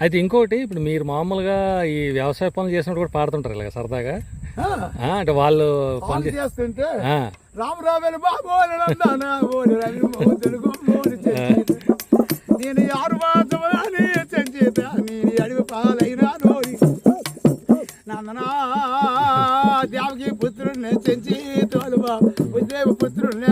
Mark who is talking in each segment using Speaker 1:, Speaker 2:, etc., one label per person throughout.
Speaker 1: అయితే ఇంకోటి ఇప్పుడు మీరు మామూలుగా ఈ వ్యవసాయ పనులు చేసినప్పుడు కూడా పాడుతుంటారు ఇలాగ సరదాగా. అంటే వాళ్ళు పని
Speaker 2: చేస్తుంటే
Speaker 1: ఆ,
Speaker 2: రాము రావేలు బాబోలు నందన ఓలి రవి మోహన్ తెలుగు మోని చెంచిత. నేను ఆరు మాసమని చెంచిత నేను అడివి పాలైన నోరి నందనా దేవకి పుత్రుడిని చెంచి తోలుబా ఉద్దేవ పుత్రుడిని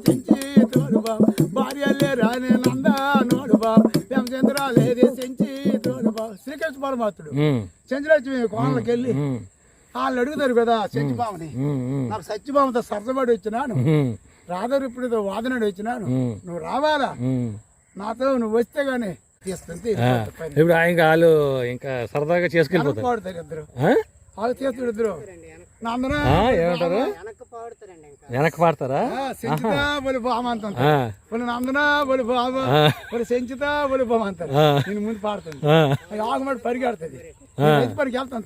Speaker 2: గమ్మ చెంచి తోలుబా భార్యలే రాని నందా నోడుబా. రామచంద్ర లేదే చెంచి తోలుబా శ్రీకృష్ణ పరమాత్ముడు. చంద్రలక్ష్మి కోనలోకి వెళ్ళి వాళ్ళు అడుగుతారు కదా సత్యభామని నాకు సత్యభామతో సరసపడి వచ్చినాను.
Speaker 1: ఉమ్,
Speaker 2: రాధరు ఇప్పుడు వాదనడు వచ్చినాను. నువ్వు రావాలా. నాతో నువ్వు వస్తే గానీ తీసుకుంటే
Speaker 1: ఇప్పుడు ఆయన వాళ్ళు ఇంకా సరదాగా చేసుకెళ్ళిపోతారు.
Speaker 2: పాడుతారు ఇద్దరు.
Speaker 1: ఆ?
Speaker 2: వాళ్ళు చేస్తుడు ఇద్దరు.
Speaker 1: ఏమంటారు? వెనక్కి పాడతారా?
Speaker 2: సెంచుతా బలి బామ అంటారు.
Speaker 1: ఆ,
Speaker 2: వాళ్ళు నందన బలి బామ
Speaker 1: ఆ,
Speaker 2: వాళ్ళు సెంచుతా బలి బామ అంటారు.
Speaker 1: ఆ,
Speaker 2: నేను ముందు ఆగమడి పరిగెడుతుంది. పనికి వెళ్తాను.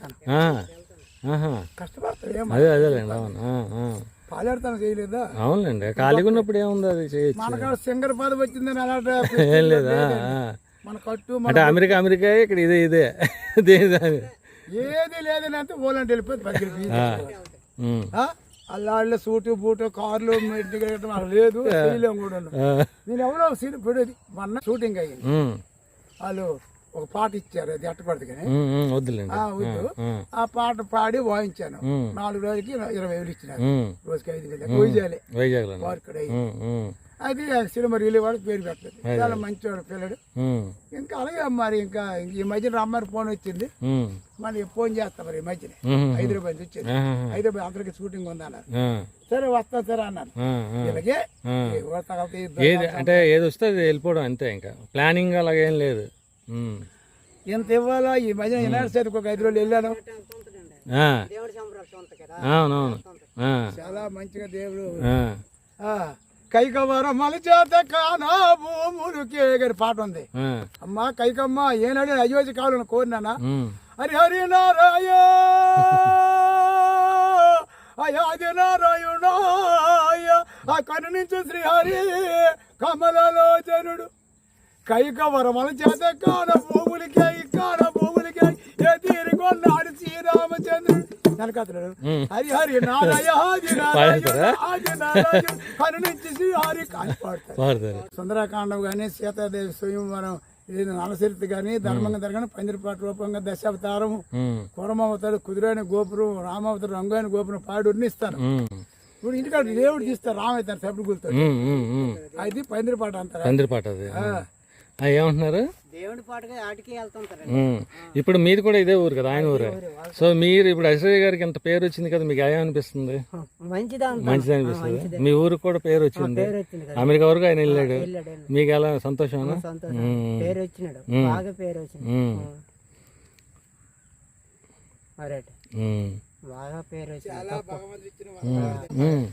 Speaker 2: కష్టపడతాడు
Speaker 1: అదే అదేలేండి అవును.
Speaker 2: పాలాడతాను చేయలేదా?
Speaker 1: అవునులేండి ఖాళీగా ఉన్నప్పుడు ఏముంది అది చేయొచ్చు.
Speaker 2: సింగర్ పదవి వచ్చిందని అలాంటి
Speaker 1: ఏం లేదా? ఆ.
Speaker 2: మన కట్టు
Speaker 1: అంటే అమెరికా అమెరికా ఇక్కడ ఇదే ఇదే. దేని దాని?
Speaker 2: ఏది లేదని అంటే ఓలంటే వెళ్ళిపోతుంది పక్కకి
Speaker 1: ఉమ్,
Speaker 2: అల్లాళ్ళ సూటు బూటు కార్లు ఇంటికి లేదు చేయలేము కూడా నేను ఎవరో సీన్ పెడేది. మొన్న షూటింగ్ అయ్యింది. వాళ్ళు ఒక పాట ఇచ్చారు అది ఎట్టపడదు కానీ. వద్దు.
Speaker 1: ఆ,
Speaker 2: పాట పాడి వాయించాను. నాలుగు రోజులకి ఇరవై వేలు ఇచ్చినారు.
Speaker 1: ఉమ్,
Speaker 2: రోజుకి ఐదు వేలు.
Speaker 1: ఉమ్, ఉమ్,
Speaker 2: అది సినిమా రిలీవ్ వాడికి పేరు పెట్టలేదు. చాలా మంచివాడు పిల్లడు. ఇంకా అలాగే మరి ఇంకా ఈ మధ్యన రమ్మని ఫోన్ వచ్చింది. మళ్ళీ ఫోన్ చేస్తా మరి ఈ మధ్యన. హైదరాబాద్ నుంచి వచ్చింది. హైదరాబాద్ అందరికి షూటింగ్ ఉంది అన్నారు.
Speaker 1: ఆ,
Speaker 2: సరే వస్తా సరే
Speaker 1: ఆ.
Speaker 2: ఇలాగే
Speaker 1: అంటే ఏది వస్తే వెళ్ళిపోవడం అంతే ఇంకా. ప్లానింగ్ అలాగేం లేదు.
Speaker 2: ఎంత ఇవ్వాలా ఈ మధ్య యునైటెడ్ స్టేట్స్ ఒక ఐదు రోజులు వెళ్ళాను.
Speaker 1: ఆ, అవునవును. ఆ,
Speaker 2: చాలా మంచిగా దేవుడు.
Speaker 1: ఆ,
Speaker 2: ఆ, కైకవర మల చేత కానా భూములుకే గారి పాట ఉంది. అమ్మా కైకమ్మ ఏనాడు అయోధ్య కావాలని కోరినానా హరి హరి నారాయ అయాది నారాయణాయ ఆ కరుణించు శ్రీహరి కమలలో జనుడు. కైకవరమల చేత కాడ భూములకే కాడ భూములకే ఏ తీరుకొన్నాడు శ్రీరామచంద్రుడు. వెనకతడు
Speaker 1: ఉమ్.
Speaker 2: హరి హరి నారాయ హరి నారాయణ ఆది నారాయణ. కరుణించి శ్రీహరి కాని పాడతారు. సుందరకాండం కానీ సీతాదేవి స్వయంవరం ఇది నలసరిత కానీ ధర్మంగా జరగని పందిరిపాటు రూపంగా దశావతారం కురమవతారు కుదురైన గోపురం రామవతారు రంగైన గోపురం పాడి
Speaker 1: ఉమ్,
Speaker 2: ఇప్పుడు ఇంటికాడ దేవుడు తీస్తారు రామవుతారు సబ్బు గుర్తాడు
Speaker 1: ఉమ్, ఉమ్, ఉమ్.
Speaker 2: అది పందిరిపాట అంటారు.
Speaker 1: పందిరి పాట అది ఆ, ఏమంటున్నారు?
Speaker 3: దేవుడి పాటగా ఆటికి వెళ్తుంటారు
Speaker 1: ఉమ్. ఇప్పుడు మీది కూడా ఇదే ఊరు కదా ఆయన ఊరే. సో మీరు ఇప్పుడు అశ్వయ్య గారికి ఎంత పేరు వచ్చింది కదా మీకు ఏమనిపిస్తుంది?
Speaker 3: మంచిదా
Speaker 1: మంచిది అనిపిస్తుంది. మీ ఊరికి కూడా పేరు వచ్చింది. అమెరికా వరకు ఆయన వెళ్ళాడు. మీకు ఎలా
Speaker 3: సంతోషం. పేరు వచ్చినాడు. బాగా పేరు వచ్చింది
Speaker 1: ఉమ్.
Speaker 3: మరేట?
Speaker 1: ఉమ్.
Speaker 3: బాగా పేరు వచ్చింది. తప్పు.
Speaker 1: ఉమ్.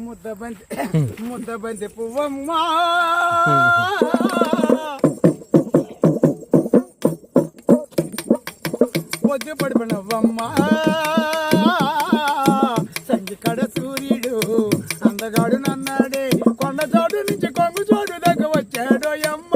Speaker 2: ముద్ద బంతి ముద్ద బంతి పువ్వమ్మా. వద్దు పడిపోయినవ్వమ్మా సంజి కడ సూర్యుడు అందగాడు నన్నాడే కొండ చోటు నుంచి కొంగు చోటు దగ్గర వచ్చాడు అమ్మ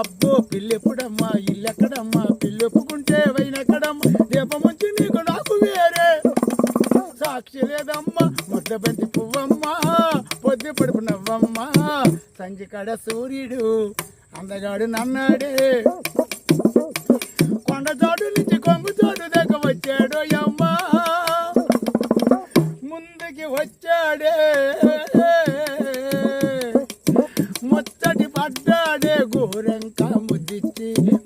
Speaker 2: అబ్బో పిల్లెప్పుడమ్మా ఇల్లెక్కడమ్మా పిల్లెప్పుకుంటే వైనెక్కడమ్మా దీపముంచి నీకు నాకు వేరే. సాక్షి లేదమ్మా ముద్ద బంతి పువ్వమ్మా పొద్దు పడుపు నవ్వమ్మా సంజి కడ సూర్యుడు అందగాడు నన్నాడే. కొండ చోటు నుంచి కొంగు చోటు దగ్గర వచ్చాడు అమ్మా ముందుకి వచ్చాడే. ముచ్చటి పడ్డాడు.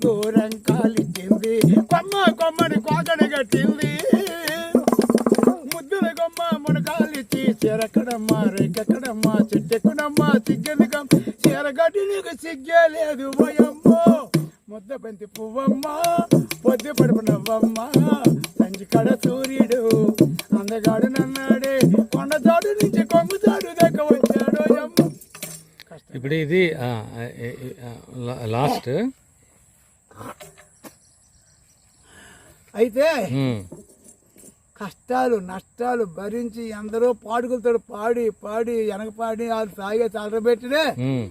Speaker 2: దూరం కాలిచ్చింది కొమ్మ కొమ్మని కోకడ కట్టింది. ముద్దుల కొమ్మ మునకాలిచ్చి చెరకడమ్మ రేకెక్కడమ్మా చెట్టెక్కడమ్మా సిగ్గెందుకం చీరగడ్డి నీకు సిగ్గే లేదు పోయమ్మో ముద్ద బంతి పువ్వమ్మ పొద్దు పడుపు నవ్వమ్మ. సంచి కడ సూర్యుడు అందగాడు నన్నాడే. కొండ నుంచి కొంగు చాటు దగ్గర వచ్చాడు
Speaker 1: ఇప్పుడు ఇది లాస్ట్.
Speaker 2: అయితే కష్టాలు నష్టాలు భరించి ఎందరో పాడుకులతో పాడి పాడి వెనక పాడి వాళ్ళు తాగే చల్లబెట్టినే
Speaker 1: ఉమ్,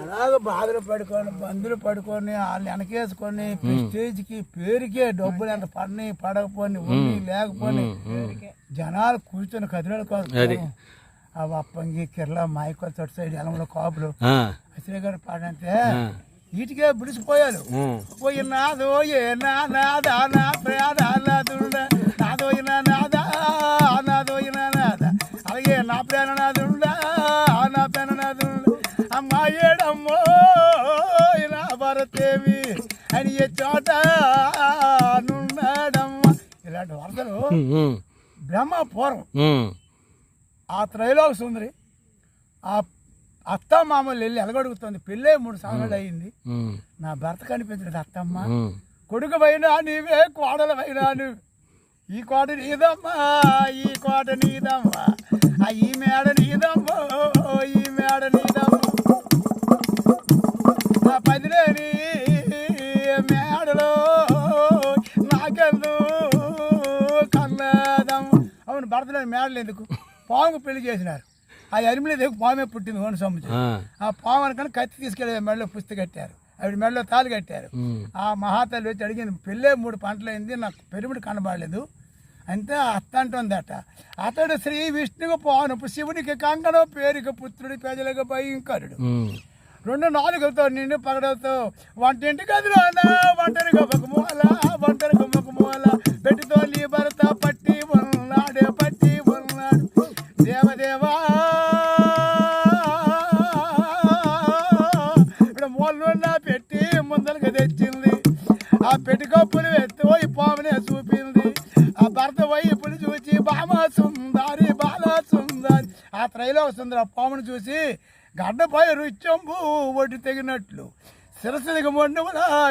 Speaker 2: అలాగ బాధలు పడుకొని బంధులు పడుకొని వాళ్ళు వెనకేసుకొని ప్రెస్టేజ్కి పేరుకే డబ్బులు ఎంత పడిని పడకపోని ఉండి లేకపోని జనాలు కూర్చొని కదిలేలు
Speaker 1: అది.
Speaker 2: కాదు ఆ వప్పంగి కిర్ల తొట్టు సైడ్ ఎలమల కాపులు
Speaker 1: ఆ,
Speaker 2: అశ్రీ గారు పాడంటే బిడిసిపోయారు
Speaker 1: ఆ.
Speaker 2: పోయి నాదో ఏ నా నాదా నా ప్రాణాదుండ నాదో నా నాదా నాదో నా నాదా అలాగే నా ప్రాణనాథుండ నా ప్రాణనాథుండ అమ్మా ఏడమ్మో నా భరతేవి అని ఏ చోట నున్నాడమ్మ ఇలాంటి వరదలు బ్రహ్మ పూర్వం ఆ త్రైలోక సుందరి ఆ అత్త మామూలు వెళ్ళి ఎలగడుగుతుంది. పెళ్ళే మూడు సంవత్సరాలు అయింది. నా భర్త కనిపించలేదు అత్తమ్మ. కొడుకు పైన నీవే కోడల పైన నువ్వు ఈ కోట నీదమ్మా ఈ కోట నీదమ్మా. ఆ ఈ మేడ నీదమ్మో ఈ మేడ నీదమ్మా. నా పదిలేని మేడలో నాకెందు కన్నదమ్మ. అవును భర్తలేని మేడలు ఎందుకు? పాము పెళ్ళి చేసినారు. ఆ అరిమిలో దగ్గర పామే పుట్టింది ఓను సొమ్ము
Speaker 1: ఆ,
Speaker 2: పాము అనుకని కత్తి తీసుకెళ్ళి మెడలో పుస్తక కట్టారు. ఆవిడ మెడలో తాలు కట్టారు. ఆ మహాతల్లి వచ్చి అడిగింది పెళ్ళే మూడు పంటలు అయింది నాకు పెరుమిడి కనబడలేదు. అంతే అత్త అంటుందట అతడు శ్రీ విష్ణువు పానుపు శివునికి కంకణం పేరుకి పుత్రుడి ప్రజలకు భయంకరుడు. రెండు నాలుగులతో నిండు పగడతో వంటింటి గదిలోన ఒంటరి గొప్పకు మూల ఒంటరి గొప్పకు మూల పెట్టితో నీ భర్త పట్టి త్రైలో పామును చూసి గడ్డపై రుచంబు ఒడ్డు తెగినట్లు శిరస్సు దిగ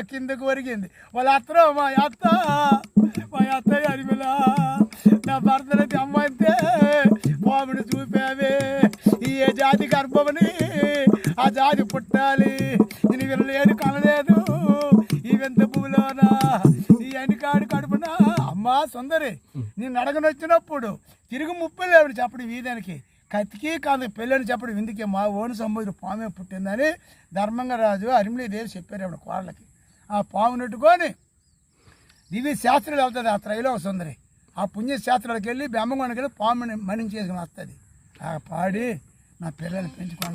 Speaker 2: కిందకు ఒరిగింది. వాళ్ళ అత్త మా అత్త మా అత్త అరిమిలా నా భర్తలకి అమ్మాయితే పామును చూపావే. ఈ ఏ జాతి గర్భమని ఆ జాతి పుట్టాలి. నేను వీళ్ళు కనలేదు ఈ వింత పువ్వులోనా ఈ అనికాడు కడుపున అమ్మా సుందరి నేను అడగనొచ్చినప్పుడు తిరుగు ముప్పు లేవు చెప్పడు వీధానికి. కత్తికి కాదు పెళ్ళని చెప్పడం ఇందుకే మా ఓని సంబంధించిన పామే పుట్టిందని ధర్మంగరాజు రాజు దేవి చెప్పారు ఆవిడ కోళ్ళకి ఆ పామునట్టుకొని దివ్య శాస్త్రాలు వెళ్తుంది ఆ త్రైలో సుందరి. ఆ పుణ్యశాస్త్రాలకు వెళ్ళి బెమ్మగొండకి వెళ్ళి పాముని మణించేసుకుని వస్తుంది. ఆ పాడి నా పిల్లల్ని పెంచుకోండి.